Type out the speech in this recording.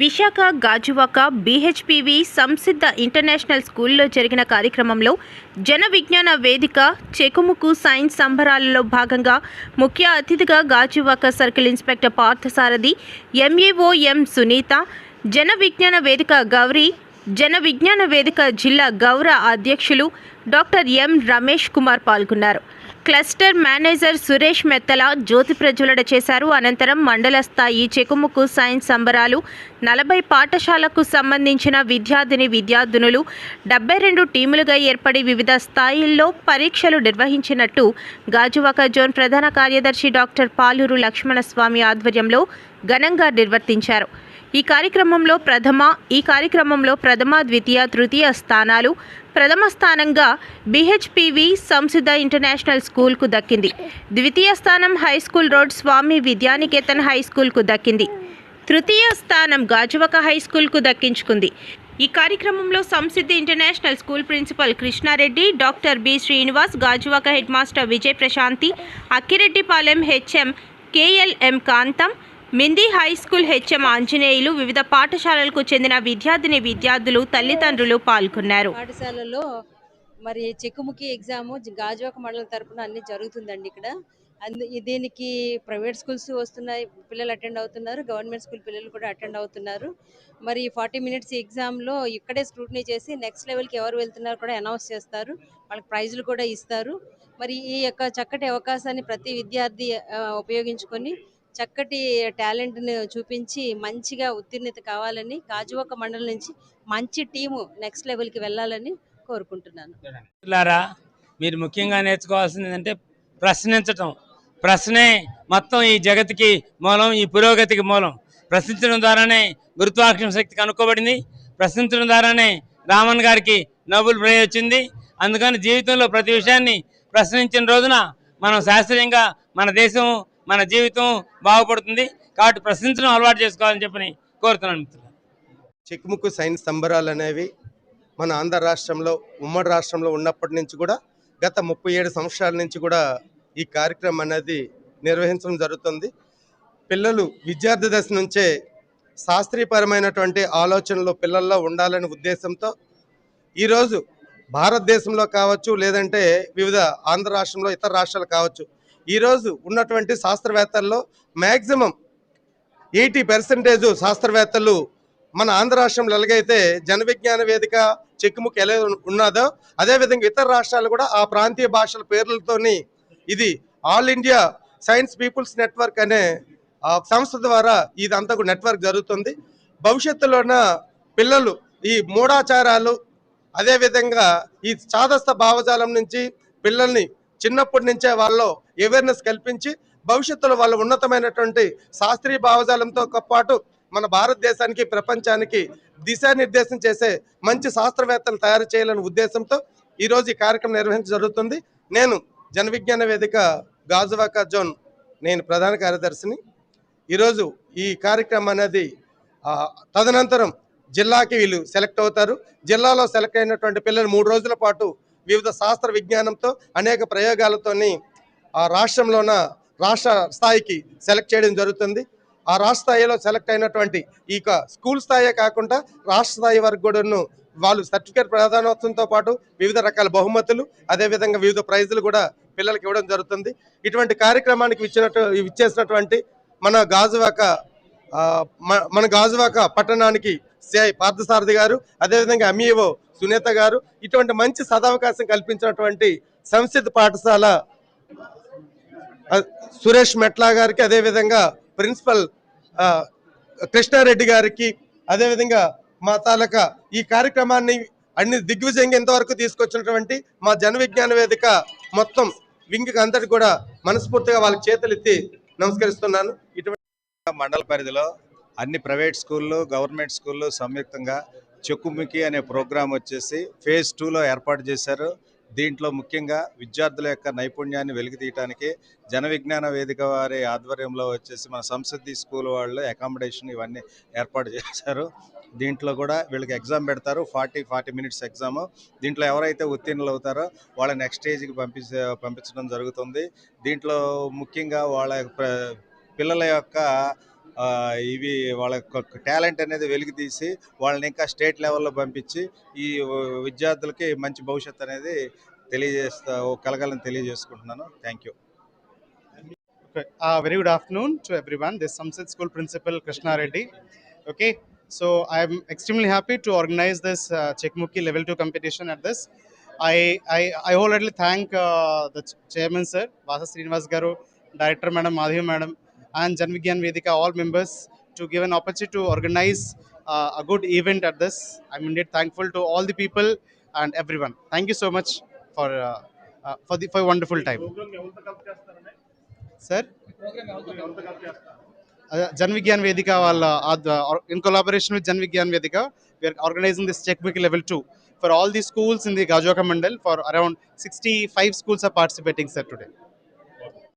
Visakha Gajuwaka BHPV Samsiddha international స్కూల్లో జరిగిన కార్యక్రమంలో జన విజ్ఞాన వేదిక చెకుముకు సైన్స్ సంబరాలలో భాగంగా ముఖ్య అతిథిగా Gajuwaka circle inspector Parthasarathi MEO M Sunitha Jana Vignana Vedika Gauri జన విజ్ఞాన వేదిక జిల్లా గౌర అధ్యక్షులు డాక్టర్ ఎం రమేష్ కుమార్ పాల్గొన్నారు. క్లస్టర్ మేనేజర్ సురేష్ మెత్తల జ్యోతి ప్రజ్వలన చేశారు. అనంతరం మండల స్థాయి చెకుముకు సైన్స్ సంబరాలు నలభై పాఠశాలకు సంబంధించిన విద్యార్థిని విద్యార్థినులు డెబ్బై రెండు టీములుగా ఏర్పడి వివిధ స్థాయిల్లో పరీక్షలు నిర్వహించినట్టు గాజువాక జోన్ ప్రధాన కార్యదర్శి డాక్టర్ పాలూరు లక్ష్మణస్వామి ఆధ్వర్యంలో ఘనంగా నిర్వర్తించారు. ఈ కార్యక్రమంలో ప్రథమ ఈ కార్యక్రమంలో ప్రథమ ద్వితీయ తృతీయ స్థానాలు ప్రథమ స్థానంగా బిహెచ్పివి సంసిద్ధ ఇంటర్నేషనల్ స్కూల్కు దక్కింది. ద్వితీయ స్థానం high school road Swami Vidyanikethan high స్కూల్కు దక్కింది. తృతీయ స్థానం గాజువక హై స్కూల్కు దక్కించుకుంది. ఈ కార్యక్రమంలో Samsiddhi international school principal Krishna Reddy doctor B Srinivas Gajuwaka head master Vijay Prashanthi Akkireddypalem HM KLM Kantham Mindi high school HM Anjaneyulu వివిధ పాఠశాలలకు చెందిన విద్యార్థిని విద్యార్థులు తల్లిదండ్రులు పాల్గొన్నారు. పాఠశాలలో మరి చెక్కుముఖి ఎగ్జామ్ గాజువాక మండలం తరపున అన్ని జరుగుతుందండి ఇక్కడ. అందు దీనికి ప్రైవేట్ స్కూల్స్ వస్తున్నాయి పిల్లలు అటెండ్ అవుతున్నారు గవర్నమెంట్ స్కూల్ పిల్లలు కూడా అటెండ్ అవుతున్నారు. మరి ఫార్టీ మినిట్స్ ఎగ్జామ్లో ఇక్కడే స్క్రూటినీ చేసి నెక్స్ట్ లెవెల్కి ఎవరు వెళ్తున్నారు కూడా అనౌన్స్ చేస్తారు. వాళ్ళకి ప్రైజులు కూడా ఇస్తారు. మరి ఈ యొక్క చక్కటి అవకాశాన్ని ప్రతి విద్యార్థి ఉపయోగించుకొని చక్కటి టాలెంట్ని చూపించి మంచిగా ఉత్తీర్ణత కావాలని కాజువక మండలం నుంచి మంచి టీము నెక్స్ట్ లెవెల్కి వెళ్ళాలని కోరుకుంటున్నాను. మీరు ముఖ్యంగా నేర్చుకోవాల్సింది ఏంటంటే ప్రశ్నించటం. ప్రశ్నే మొత్తం ఈ జగత్కి మూలం ఈ పురోగతికి మూలం. ప్రశ్నించడం ద్వారానే గురుత్వాకర్షణ శక్తి కనుక్కోబడింది. ప్రశ్నించడం ద్వారానే రామన్ గారికి నోబెల్ ప్రైజ్ వచ్చింది. అందుకని జీవితంలో ప్రతి విషయాన్ని ప్రశ్నించిన రోజున మనం శాస్త్రీయంగా మన దేశం మన జీవితం బాగుపడుతుంది కాబట్టి ప్రశ్నించడం అలవాటు చేసుకోవాలని చెప్పని కోరుతున్నాను మిత్రులు చెక్కుముక్కు సైన్స్ సంబరాలు అనేవి మన ఆంధ్ర రాష్ట్రంలో ఉమ్మడి రాష్ట్రంలో ఉన్నప్పటి నుంచి కూడా గత ముప్పై ఏడు సంవత్సరాల నుంచి కూడా ఈ కార్యక్రమం అనేది నిర్వహించడం జరుగుతుంది. పిల్లలు విద్యార్థి దశ నుంచే శాస్త్రీయపరమైనటువంటి ఆలోచనలు పిల్లల్లో ఉండాలనే ఉద్దేశంతో ఈరోజు భారతదేశంలో కావచ్చు లేదంటే వివిధ ఆంధ్ర రాష్ట్రంలో ఇతర రాష్ట్రాలు కావచ్చు ఈరోజు ఉన్నటువంటి శాస్త్రవేత్తల్లో మ్యాక్సిమం ఎయిటీ పర్సెంటేజ్ శాస్త్రవేత్తలు మన ఆంధ్ర రాష్ట్రంలో ఎలాగైతే జన విజ్ఞాన వేదిక చెక్కుముక్కు ఎలా ఉన్నదో అదేవిధంగా ఇతర రాష్ట్రాలు కూడా ఆ ప్రాంతీయ భాషల పేర్లతోని ఇది all India science people's network అనే ఆ సంస్థ ద్వారా ఇదంతా కూడా నెట్వర్క్ జరుగుతుంది. భవిష్యత్తులోన పిల్లలు ఈ మూఢాచారాలు అదేవిధంగా ఈ చాదస్త భావజాలం నుంచి పిల్లల్ని చిన్నప్పటి నుంచే వాళ్ళలో అవేర్నెస్ కల్పించి భవిష్యత్తులో వాళ్ళు ఉన్నతమైనటువంటి శాస్త్రీయ భావజాలంతో పాటు మన భారతదేశానికి ప్రపంచానికి దిశానిర్దేశం చేసే మంచి శాస్త్రవేత్తలు తయారు చేయాలనే ఉద్దేశంతో ఈరోజు ఈ కార్యక్రమం నిర్వహించడం జరుగుతుంది. నేను జనవిజ్ఞాన వేదిక గాజువాక జోన్ నేను ప్రధాన కార్యదర్శిని. ఈరోజు ఈ కార్యక్రమం అనేది తదనంతరం జిల్లాకి వీళ్ళు సెలెక్ట్ అవుతారు. జిల్లాలో సెలెక్ట్ అయినటువంటి పిల్లలు మూడు రోజుల పాటు వివిధ శాస్త్ర విజ్ఞానంతో అనేక ప్రయోగాలతోని ఆ రాష్ట్రంలోన రాష్ట్ర స్థాయికి సెలెక్ట్ చేయడం జరుగుతుంది. ఆ రాష్ట్ర స్థాయిలో సెలెక్ట్ అయినటువంటి ఈ యొక్క స్కూల్ స్థాయే కాకుండా రాష్ట్ర స్థాయి వరకు కూడాను వాళ్ళు సర్టిఫికేట్ ప్రధానోత్సవంతో పాటు వివిధ రకాల బహుమతులు అదేవిధంగా వివిధ ప్రైజులు కూడా పిల్లలకి ఇవ్వడం జరుగుతుంది. ఇటువంటి కార్యక్రమానికి ఇచ్చినట్టు ఇచ్చేసినటువంటి మన గాజువాక మన గాజువాక పట్టణానికి సిఐ పార్థసారథి గారు అదేవిధంగా ఎంఈఓ సునీత గారు ఇటువంటి మంచి సదవకాశం కల్పించినటువంటి సంస్కృత పాఠశాల సురేష్ మెట్లా గారికి అదేవిధంగా ప్రిన్సిపల్ కృష్ణారెడ్డి గారికి అదేవిధంగా మా తాలూకా ఈ కార్యక్రమాన్ని అన్ని దిగ్విజయంగా ఇంతవరకు తీసుకొచ్చినటువంటి మా జన విజ్ఞాన వేదిక మొత్తం వింగ్కి అందరికి కూడా మనస్ఫూర్తిగా వాళ్ళకి చేతులెత్తి నమస్కరిస్తున్నాను. ఇటువంటి మండల పరిధిలో అన్ని ప్రైవేట్ స్కూళ్ళు గవర్నమెంట్ స్కూళ్ళు సంయుక్తంగా చెక్కుముఖి అనే ప్రోగ్రాం వచ్చేసి ఫేజ్ టూలో ఏర్పాటు చేశారు. దీంట్లో ముఖ్యంగా విద్యార్థుల యొక్క నైపుణ్యాన్ని వెలికితీయడానికి జన విజ్ఞాన వేదిక వారి ఆధ్వర్యంలో వచ్చేసి మన సంసద్ది స్కూల్ వాళ్ళు అకామిడేషన్ ఇవన్నీ ఏర్పాటు చేశారు. దీంట్లో కూడా వీళ్ళకి ఎగ్జామ్ పెడతారు. Forty forty minutes exam. దీంట్లో ఎవరైతే ఉత్తీర్ణులు అవుతారో వాళ్ళ నెక్స్ట్ స్టేజ్కి పంపించే పంపించడం జరుగుతుంది. దీంట్లో ముఖ్యంగా వాళ్ళ యొక్క పిల్లల యొక్క ఇవి వాళ్ళ టాలెంట్ అనేది వెలికితీసి వాళ్ళని ఇంకా స్టేట్ లెవెల్లో పంపించి ఈ విద్యార్థులకి మంచి భవిష్యత్తు అనేది తెలియజేస్తా కలగాలని తెలియజేసుకుంటున్నాను. Thank you very good afternoon to everyone this Samset school principal Krishna Reddy okay so I'm extremely happy to organise this Chekumukki level two competition at this I I I wholeheartedly thank the chairman sir Vasa Srinivas garu director madam Madhavi madam and Janvigyan Vedika, all members, to give an opportunity to organize uh, a good event at this. I'm indeed thankful to all the people and everyone. Thank you so much for uh, uh, for the for a wonderful time. Sir? Uh, Janvigyan Vedika, uh, in collaboration with Janvigyan Vedika, we are organizing this Checkbook Level 2 for all the schools in the Gajwaka Mandal for around 65 schools are participating, sir, today.